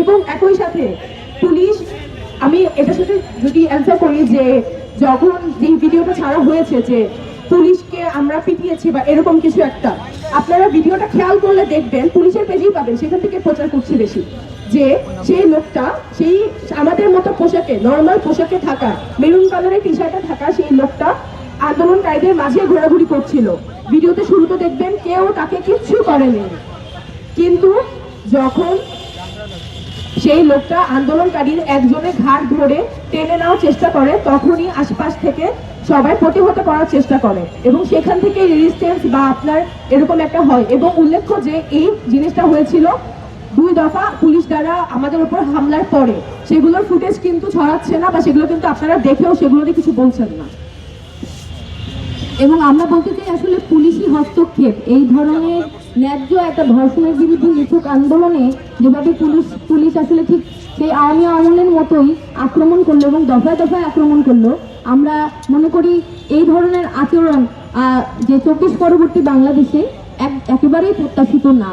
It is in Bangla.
এবং একই সাথে পুলিশ, আমি এটার সাথে যদি অ্যান্সার করি যে যখন যে ভিডিওটা ছাড়া হয়েছে যে পুলিশকে আমরা পিটিয়েছি বা এরকম কিছু একটা, আপনারা ভিডিওটা খেয়াল করলে দেখবেন, পুলিশের পেজেই পাবেন, সেখান থেকে প্রচার করছে বেশি। যে সেই লোকটা, সেই আমাদের মতো পোশাকে নর্মাল পোশাকে থাকা মেরুন কালারের টি শার্টে থাকা সেই লোকটা আন্দোলনকারীদের মাঝে ঘোরাঘুরি করছিল। ভিডিওতে শুরুতে দেখবেন কেউ তাকে কিচ্ছু করেনি। কিন্তু যখন সেই লোকটা আন্দোলনকারীর একজনের ঘাট ধরে টেনে নেওয়ার চেষ্টা করে, তখনই আশপাশ থেকে সবাই প্রতিহত করার চেষ্টা করে এবং সেখান থেকে রেজিস্ট্যান্স বা আপনার এরকম একটা হয় এবং উল্লেখ্য যে এই জিনিসটা হয়েছিল দুই দফা পুলিশ দ্বারা আমাদের উপর হামলার পরে। সেগুলোর ফুটেজ কিন্তু ছড়াচ্ছে না বা সেগুলো কিন্তু আপনারা দেখেও সেগুলো কিছু বলছেন না। এবং আমরা বলতে চাই আসলে পুলিশি হস্তক্ষেপ, এই ধরনের ন্যায্য একটা ধর্ষণের বিরুদ্ধে নিছক আন্দোলনে, যেভাবে পুলিশ পুলিশ আসলে ঠিক সেই আওয়ামী আমলের মতোই আক্রমণ করল এবং দফায় দফায় আক্রমণ করল। আমরা মনে করি এই ধরনের আচরণ যে চব্বিশ পরবর্তী বাংলাদেশে এক, একেবারেই প্রত্যাশিত না।